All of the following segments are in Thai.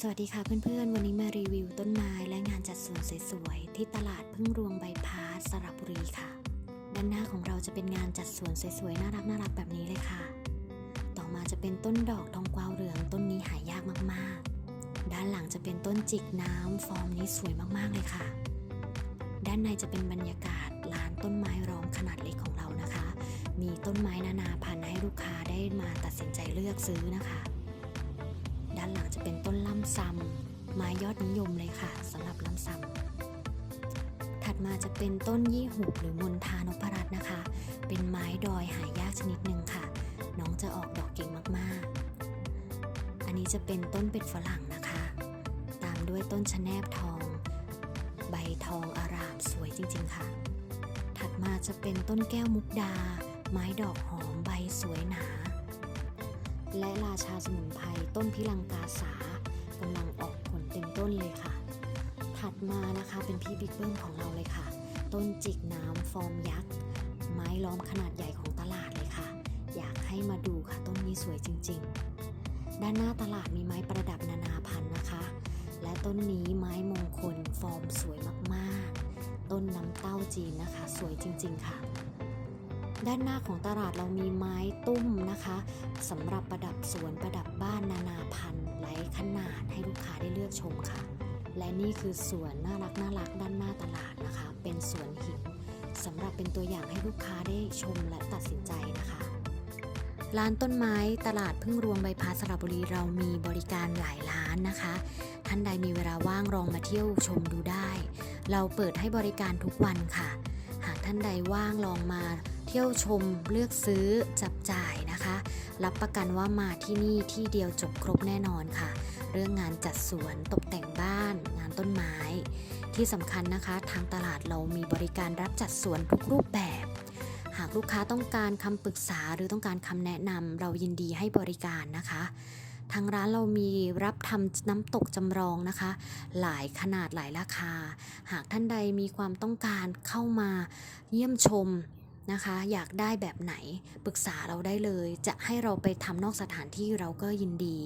สวัสดีค่ะเพื่อนๆ วันนี้มารีวิวต้นไม้และงานจัดสวนสวยๆ ที่ตลาดพึ่งรวงใบพาสสระบุรีค่ะ ด้านหน้าของเราจะเป็นงานจัดสวนสวยๆ น่ารักน่ารักๆแบบนี้เลยค่ะ ต่อมาจะเป็นต้นดอกทองกวาวเหลืองต้นนี้หายากมากๆ ด้านหลังจะเป็นต้นจิกน้ำฟอร์มนี้สวยมากๆเลยค่ะ ด้านในจะเป็นบรรยากาศร้านต้นไม้ร้องขนาดเล็กของเรานะคะ มีต้นไม้นานาพันธุ์ให้ลูกค้าได้มาตัดสินใจเลือกซื้อนะคะ ด้านหลังจะเป็นต้นล่ำซำไม้ยอดนิยมเลยค่ะสำหรับล่ำซำถัดมาจะเป็นต้นยี่หูบหรือมณฑานพรัตน์นะคะ เป็นไม้ดอยหายากชนิดหนึ่งค่ะ น้องจะออกดอกเก่งมากๆ อันนี้จะเป็นต้นเป็ดฝรั่งนะคะ ตามด้วยต้นชะแนบทอง ใบทองอารามสวยจริงๆค่ะ ถัดมาจะเป็นต้นแก้วมุกดา ไม้ดอกหอมใบสวยหนา และราชาสมุนไพรต้นพิลังกาสากำลังออกผลเต็มต้นเลยค่ะ ถัดมานะคะเป็นพี่บิ๊กเบิ้มของเราเลยค่ะ ต้นจิกน้ำฟอร์มยักษ์ไม้ล้อมขนาดใหญ่ของตลาดเลยค่ะ อยากให้มาดูค่ะต้นนี้สวยจริง ๆ ด้านหน้าตลาดมีไม้ประดับนานาพันธุ์นะคะ และต้นนี้ไม้มงคลฟอร์มสวยมากๆ ต้นน้ำเต้าจีนนะคะ สวยจริง ๆ ค่ะ ด้านหน้าของตลาดเรามีไม้ตุ้มนะคะสำหรับประดับสวนประดับบ้านนานาพันธุ์หลายขนาดให้ลูกค้าได้เลือกชมค่ะ และนี่คือสวนน่ารักน่ารักด้านหน้าตลาดนะคะ เป็นสวนหินสำหรับเป็นตัวอย่างให้ลูกค้าได้ชมและตัดสินใจนะคะร้านต้นไม้ตลาดพึ่งรวงใบพาสระบุรีเรามีบริการหลายร้านนะคะ ท่านใดมีเวลาว่างลองมาเที่ยวชมดูได้ เราเปิดให้บริการทุกวันค่ะ หากท่านใดว่างลองมาเที่ยวชมเลือกซื้อจับจ่ายนะคะ รับประกันว่ามาที่นี่ที่เดียวจบครบแน่นอนค่ะ เรื่องงานจัดสวนตกแต่งบ้าน งานต้นไม้ ที่สำคัญนะคะ ทางตลาดเรามีบริการรับจัดสวนทุกรูปแบบ หากลูกค้าต้องการคำปรึกษาหรือต้องการคำแนะนำเรายินดีให้บริการนะคะ ทางร้านเรามีรับทำน้ำตกจำลองนะคะ หลายขนาดหลายราคา หากท่านใดมีความต้องการเข้ามาเยี่ยมชมนะคะ อยากได้แบบไหนปรึกษาเราได้เลย จะให้เราไปทำนอกสถานที่เราก็ยินดี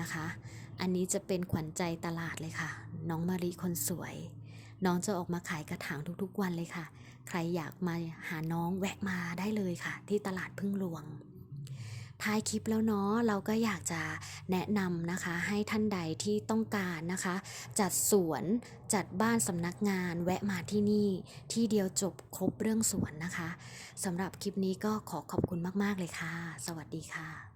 นะคะ อันนี้จะเป็นขวัญใจตลาดเลยค่ะ น้องมารีคนสวย น้องจะออกมาขายกระถางทุกๆวันเลยค่ะ ใครอยากมาหาน้องแวะมาได้เลยค่ะ ที่ตลาดพึ่งหลวง ท้ายคลิปแล้วเนาะเราก็อยากจะแนะนำนะคะ ให้ท่านใดที่ต้องการนะคะ จัดสวนจัดบ้านสำนักงานแวะมาที่นี่ที่เดียวจบครบเรื่องสวนนะคะสำหรับคลิปนี้ก็ขอขอบคุณมาก ๆ เลยค่ะ สวัสดีค่ะ